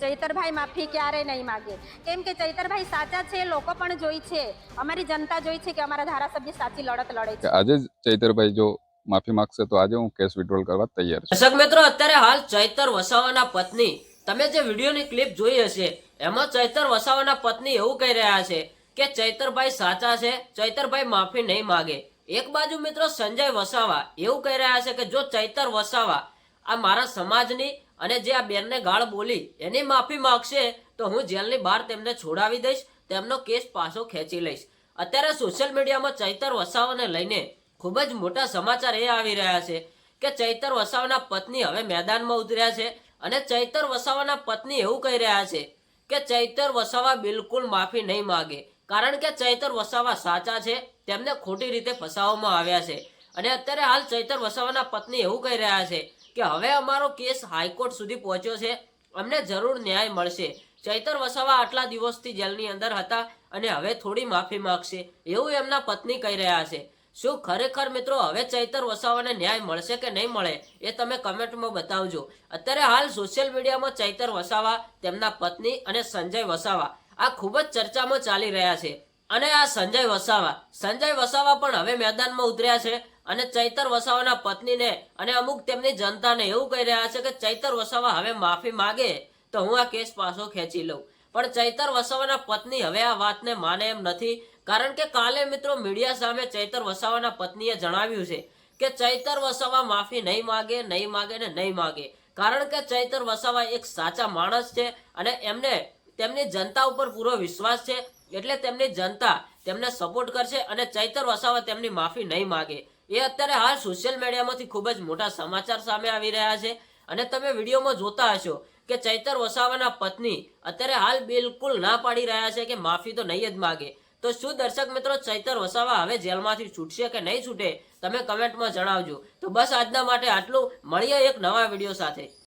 ચૈતરભાઈ માફી ક્યારે નહીં માગે. કેમ કે ચૈતરભાઈ સાચા છે લોકો પણ જોઈ છે. અમારી જનતા જોઈ છે કે અમારા ધારાસભ્ય સાચી લડત લડે છે. આજે ચૈતરભાઈ જો માફી માંગશે તો આજે હું કેસ વિડ્રોલ કરવા તૈયાર છું. દર્શક મિત્રો અત્યારે હાલ ચૈતર વસાવાના પત્ની તમે જે વિડીયોની ક્લિપ જોઈ હશે એમાં ચૈતર વસાવાના પત્ની એવું કહી રહ્યા છે કે ચૈતરભાઈ સાચા છે ચૈતરભાઈ માફી નહીં માગે. એક બાજુ મિત્રો સંજય વસાવા એવું કહી રહ્યા છે કે જો ચૈતર વસાવા આ મારા સમાજની અને જે આ બેનને ગાળ બોલી એની માફી માગશે, તો હું જેલની બહાર તેમને છોડાવી દઈશ, તેમનો કેસ પાછો ખેંચી લઈશ. અત્યારે સોશિયલ મીડિયામાં ચૈતર વસાવાને લઈને ખૂબ જ મોટા સમાચાર એ આવી રહ્યા છે કે ચૈતર વસાવાના પત્ની હવે મેદાનમાં ઉતર્યા છે અને ચૈતર વસાવાના પત્ની એવું કહી રહ્યા છે કે ચૈતર વસાવા બિલકુલ માફી નહીં માગે, કારણ કે ચૈતર વસાવા સાચા છે, તેમને ખોટી રીતે ફસાવવામાં આવ્યા છે. અને અત્યારે હાલ ચૈતર વસાવાના પત્ની એવું કહી રહ્યા છે કે હવે અમારો કેસ હાઈકોર્ટ સુધી પહોંચ્યો છે. અમને જરૂર ન્યાય મળશે. ચૈતર વસાવા આટલા દિવસથી જેલની અંદર હતા અને હવે થોડી માફી માગશે. એવું એમના પત્ની કહી રહ્યા છે. શું ખરેખર મિત્રો હવે ચૈતર વસાવાને ન્યાય મળશે કે નહીં મળે એ તમે કમેન્ટમાં બતાવજો. અત્યારે હાલ સોશિયલ મીડિયામાં ચૈતર વસાવા, તેમના પત્ની અને સંજય વસાવા. આ ખૂબ જ ચર્ચામાં ચાલી રહ્યા છે. અને આ સંજય વસાવા. સંજય વસાવા પણ હવે મેદાનમાં ઉતર્યા છે. અને ચૈતર વસાવાના પત્નીને અને અમુક તેમની જનતાને એવું કહી રહ્યા છે કે ચૈતર વસાવા હવે માફી માગે તો હું આ કેસ પાછો ખેંચી લઉં. પણ ચૈતર વસાવાના પત્ની હવે આ વાતને માને એમ નથી, કારણ કે કાલે મિત્રો મીડિયા સામે ચૈતર વસાવાના પત્નીએ જણાવ્યું છે કે ચૈતર વસાવા માફી નહીં માગે નહીં માગે ને નહીં માગે. કારણ કે ચૈતર વસાવા એક સાચા માણસ છે અને એમને, તેમની જનતા ઉપર પૂરો વિશ્વાસ છે. એટલે તેમની જનતા તેમને સપોર્ટ કરશે અને ચૈતર વસાવા તેમની માફી નહીં માગે. એ અત્યારે હાલ સોશિયલ મીડિયામાંથી ખૂબ જ મોટા સમાચાર સામે આવી રહ્યા છે. અને તમે વિડીયોમાં જોતા હશો કે ચૈતર વસાવાના પત્ની અત્યારે હાલ બિલકુલ ના પાડી રહ્યા છે કે માફી તો નહીં જ માગે. તો શું દર્શક મિત્રો ચૈતર વસાવા હવે જેલમાંથી છૂટશે કે નહીં છૂટે? તમે કમેન્ટમાં જણાવજો. તો બસ આજના માટે આટલું. મળીએ એક નવા વીડિયો સાથે.